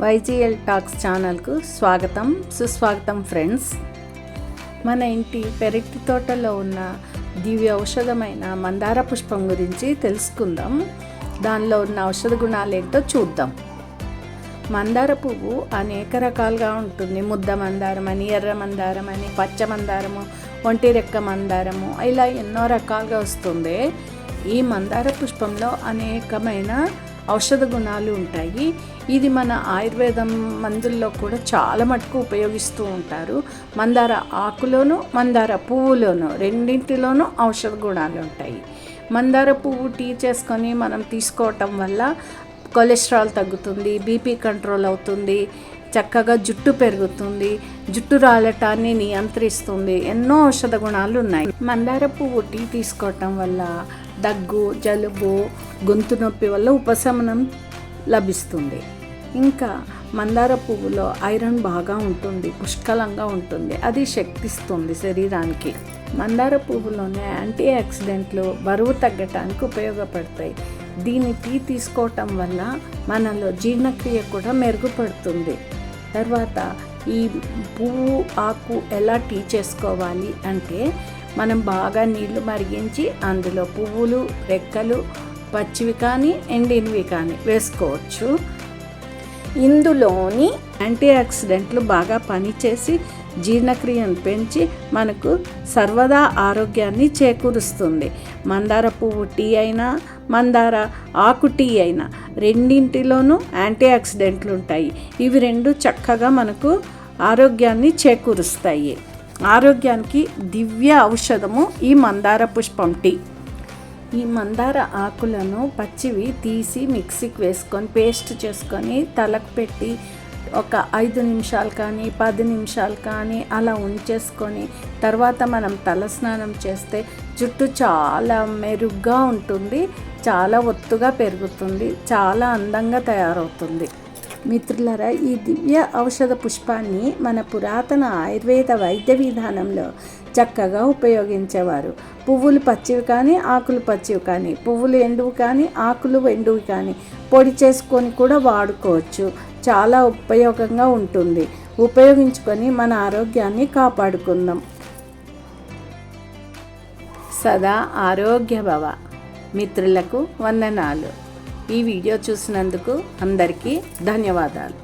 వైజీఎల్ talks ఛానల్కు స్వాగతం సుస్వాగతం ఫ్రెండ్స్. మన ఇంటి పెరటి తోటలో ఉన్న దివ్య ఔషధమైన మందార పుష్పం గురించి తెలుసుకుందాం. దానిలో ఉన్న ఔషధ గుణాలు ఏంటో చూద్దాం. మందార పువ్వు అనేక రకాలుగా ఉంటుంది. ముద్ద మందారం అని ఎర్ర మందారం అని పచ్చ మందారము ఒంటి రెక్క మందారము ఇలా ఎన్నో రకాలుగా వస్తుంది. ఈ మందార పుష్పంలో అనేకమైన ఔషధ గుణాలు ఉంటాయి. ఇది మన ఆయుర్వేదం మందుల్లో కూడా చాలా మటుకు ఉపయోగిస్తూ ఉంటారు. మందార ఆకులోను మందార పువ్వులోను రెండింటిలోనూ ఔషధ గుణాలు ఉంటాయి. మందార పువ్వు టీ చేసుకొని మనం తీసుకోవటం వల్ల కొలెస్ట్రాల్ తగ్గుతుంది బీపీ కంట్రోల్ అవుతుంది చక్కగా జుట్టు పెరుగుతుంది జుట్టు రాలటాన్ని నియంత్రిస్తుంది. ఎన్నో ఔషధ గుణాలు ఉన్నాయి. మందార పువ్వు టీ తీసుకోవటం వల్ల దగ్గు జలుబు గొంతు నొప్పి వల్ల ఉపశమనం లభిస్తుంది. ఇంకా మందార పువ్వులో ఐరన్ బాగా ఉంటుంది పుష్కలంగా ఉంటుంది. అది శక్తిస్తుంది శరీరానికి. మందార పువ్వులోనే యాంటీ ఆక్సిడెంట్లు బరువు తగ్గటానికి ఉపయోగపడతాయి. దీని టీ తీసుకోవటం వల్ల మనలో జీర్ణక్రియ కూడా మెరుగుపడుతుంది. తర్వాత ఈ పువ్వు ఆకు ఎలా టీ చేసుకోవాలి అంటే మనం బాగా నీళ్ళు మరిగించి అందులో పువ్వులు రెక్కలు పచ్చివి కానీ ఎండినవి కానీ వేసుకోవచ్చు. ఇందులోని యాంటీ ఆక్సిడెంట్లు బాగా పనిచేసి జీర్ణక్రియను పెంచి మనకు సర్వదా ఆరోగ్యాన్ని చేకూరుస్తుంది. మందార పువ్వు టీ అయినా మందార ఆకు టీ అయినా రెండింటిలోనూ యాంటీ ఆక్సిడెంట్లు ఉంటాయి. ఇవి రెండు చక్కగా మనకు ఆరోగ్యాన్ని చేకూరుస్తాయి. ఆరోగ్యానికి దివ్య ఔషధము ఈ మందార పుష్పం టీ. ఈ మందార ఆకులను పచ్చివి తీసి మిక్సీకి వేసుకొని పేస్ట్ చేసుకొని తలకు పెట్టి ఒక ఐదు నిమిషాలు కానీ పది నిమిషాలు కానీ అలా ఉంచేసుకొని తర్వాత మనం తలస్నానం చేస్తే జుట్టు చాలా మెరుగ్గా ఉంటుంది చాలా ఒత్తుగా పెరుగుతుంది చాలా అందంగా తయారవుతుంది. మిత్రులరా ఈ దివ్య ఔషధ పుష్పాన్ని మన పురాతన ఆయుర్వేద వైద్య విధానంలో చక్కగా ఉపయోగించేవారు. పువ్వులు పచ్చివి కానీ ఆకులు పచ్చివి కానీ పువ్వులు ఎండువి కానీ ఆకులు ఎండువి కానీ పొడి చేసుకొని కూడా వాడుకోవచ్చు. చాలా ఉపయోగంగా ఉంటుంది. ఉపయోగించుకొని మన ఆరోగ్యాన్ని కాపాడుకుందాం. సదా ఆరోగ్య భవ మిత్రులకు వందనాలు. ఈ వీడియో చూసినందుకు అందరికీ ధన్యవాదాలు.